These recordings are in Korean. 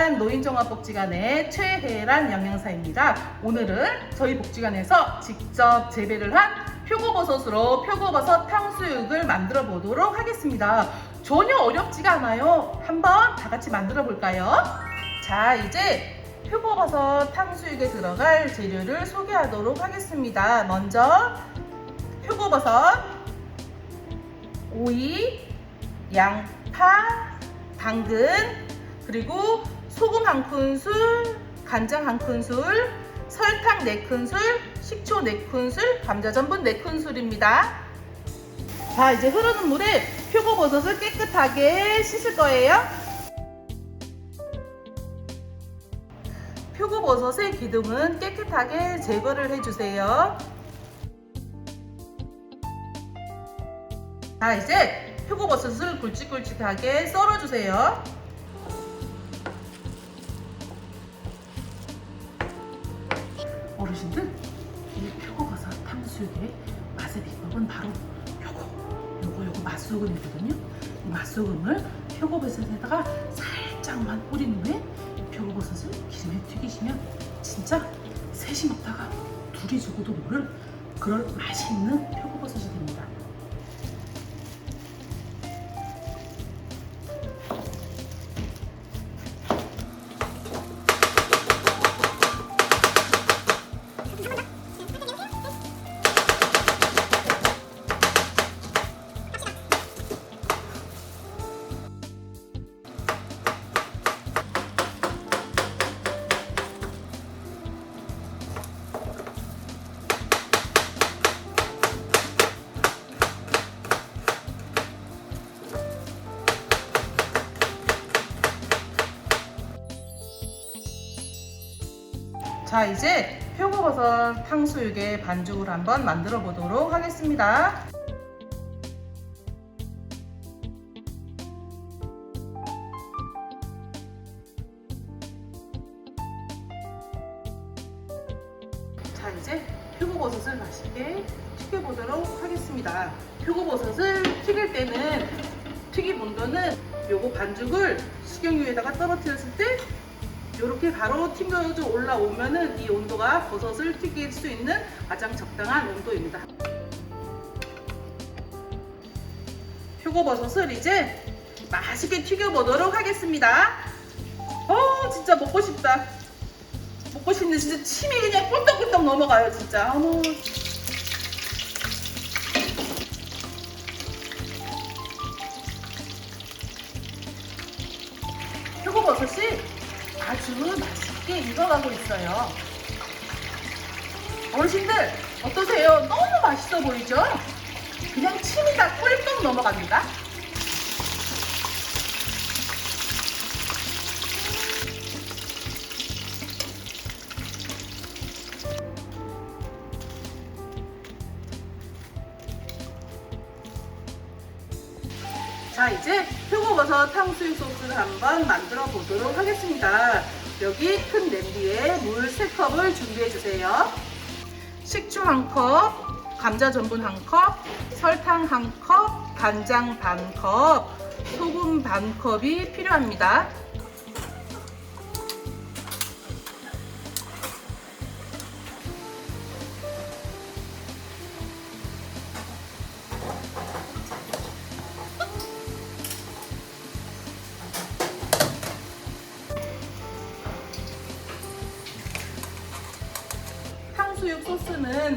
오산 노인종합복지관의 최혜란 영양사입니다. 오늘은 저희 복지관에서 직접 재배를 한 표고버섯으로 표고버섯 탕수육을 만들어 보도록 하겠습니다. 전혀 어렵지가 않아요. 한번 다 같이 만들어 볼까요? 자, 이제 표고버섯 탕수육에 들어갈 재료를 소개하도록 하겠습니다. 먼저 표고버섯, 오이, 양파, 당근, 그리고 소금 한 큰술, 간장 한 큰술, 설탕 네 큰술, 식초 네 큰술, 감자 전분 네 큰술입니다. 자, 이제 흐르는 물에 표고버섯을 깨끗하게 씻을 거예요. 표고버섯의 기둥은 깨끗하게 제거를 해주세요. 자, 이제 표고버섯을 굵직굵직하게 썰어주세요. 어르신들, 이 표고버섯 탕수육의 맛의 비법은 바로 요거, 요거, 요거 맛소금이거든요. 이 맛소금을 표고버섯에다가 살짝만 뿌린 후에 표고버섯을 기름에 튀기시면 진짜 셋이 먹다가 둘이 죽어도 모를 그런 맛있는 표고버섯이 됩니다. 자 이제 표고버섯 탕수육의 반죽을 한번 만들어 보도록 하겠습니다. 자 이제 표고버섯을 맛있게 튀겨보도록 하겠습니다. 표고버섯을 튀길 때는 튀김 온도는 요거 반죽을 식용유에다가 떨어뜨렸을 때 이렇게 바로 튕겨져 올라오면은 이 온도가 버섯을 튀길 수 있는 가장 적당한 온도입니다. 표고버섯을 이제 맛있게 튀겨보도록 하겠습니다. 어, 진짜 먹고 싶다. 먹고 싶는데 진짜 침이 그냥 꿀떡꿀떡 넘어가요, 진짜. 어머. 표고버섯이 아주 맛있게 익어가고 있어요. 어르신들 어떠세요? 너무 맛있어 보이죠? 그냥 침이 다 꿀떡 넘어갑니다. 자 이제 표고버섯 탕수육 소스를 한번 만들어 보도록 하겠습니다. 여기 큰 냄비에 물 3컵을 준비해 주세요. 식초 1컵, 감자 전분 1컵, 설탕 1컵, 간장 반 컵, 소금 반 컵이 필요합니다.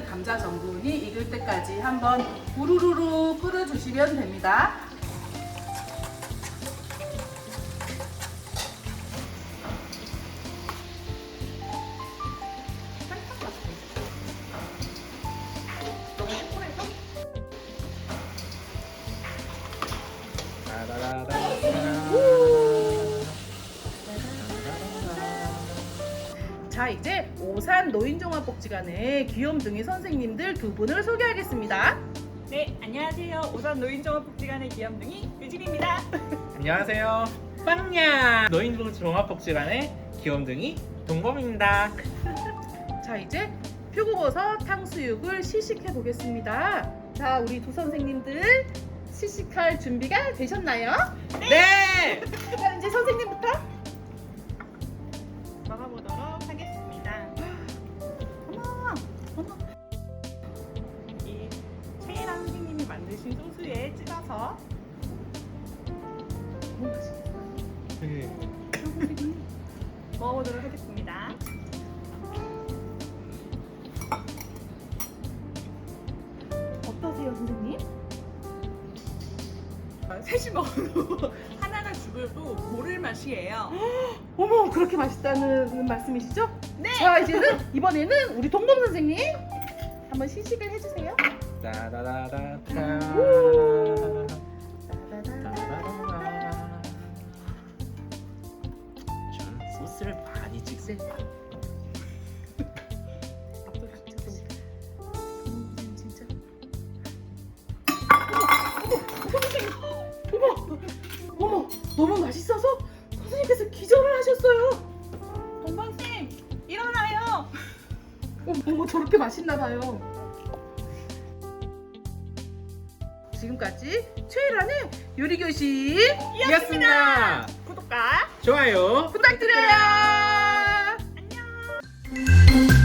감자 전분이 익을 때까지 한번 우르르르 끓여주시면 됩니다. 자 이제 오산 노인종합복지관의 귀염둥이 선생님들 두 분을 소개하겠습니다. 네, 안녕하세요. 오산 노인종합복지관의 귀염둥이 유진입니다. 안녕하세요. 빵야 노인부 종합복지관의 귀염둥이 동범입니다. 자 이제 표고버섯 탕수육을 시식해 보겠습니다. 자 우리 두 선생님들 시식할 준비가 되셨나요? 네. 선생님. 먹어보도록 하겠습니다. 어떠세요, 선생님? 아, 셋이 먹어도 하나는 죽어도 모를 맛이에요. 어머, 그렇게 맛있다는 말씀이시죠? 네. 자, 이제는 이번에는 우리 동범 선생님 한번 시식을 해주세요. 전 소스를 많이 찍세요. 어머, 너무 맛있어서 선생님께서 기절을 하셨어요. 동방쌤 일어나요. 어머, 저렇게 맛있나 봐요. 지금까지 최일환의 요리교실이었습니다. 구독과 좋아요 부탁드려요. 안녕.